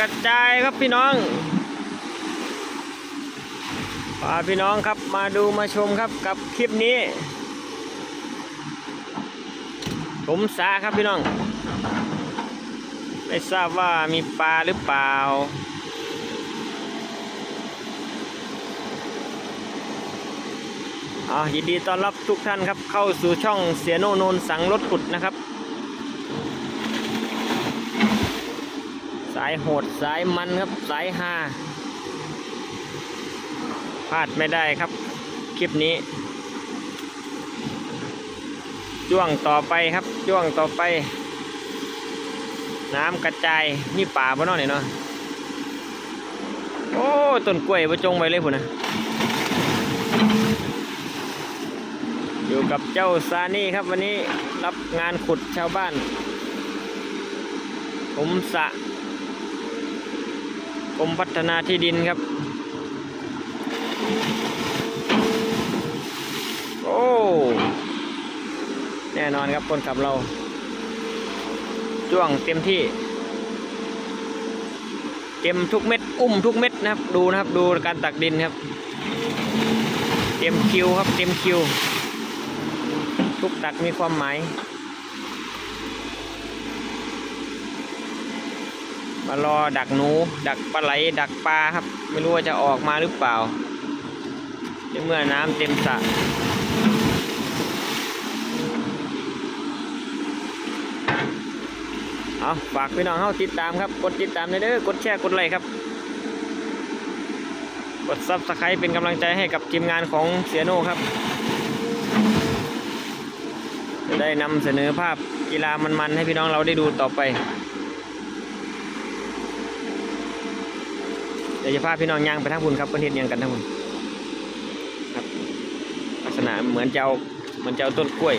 กระจายครับพี่น้องพาพี่น้องครับมาดูมาชมครับกับคลิปนี้ผมสาครับพี่น้อง ไม่ทราบว่ามีปลาหรือเปล่าอ่ายินดีต้อนรับทุกท่านครับเข้าสู่ช่องเสียโนโนนสังรถขุดนะครับายโหดสายมันครับสายฮาพลาดไม่ได้ครับ คลิปนี้ช่วงต่อไปครับช่วงต่อไป น้ำกระจายนี่ป่าบ่นอเนี่ยเนาะโอ้ต้นกล้วยประจงไว้เลยพุ่นนะอยู่กับเจ้าซานี่ครับวันนี้รับงานขุดชาวบ้านผมสะ กรมพัฒนาที่ดินครับ โอ้ แน่นอนครับคนขับเรา จ้วงเต็มที่ เต็มทุกเม็ด อุ้มทุกเม็ดนะครับ ดูนะครับ ดูการตักดินครับ เต็มคิวครับ เต็มคิว ทุกตักมีความหมาย มารอดักหนู ดักปลาไหล ดักปลาครับ ไม่รู้ว่าจะออกมาหรือเปล่าในเมื่อน้ำเต็มสระเอาฝากพี่น้องเข้าติดตามครับ กดติดตามเด้อกดแชร์กดไลค์ครับ กดซับสไครต์เป็นกำลังใจให้กับทีมงานของเสียโน่ครับจะได้นำเสนอภาพกีฬามันๆให้พี่น้องเราได้ดูต่อไป ดี๋ยวจะพาพี่น้องย่างไปทั้งพุ่นครับประเห็นยังกันทั้งพุ่นครับลักษณะเหมือนเจ้าเหมือนเจ้าต้นกล้วย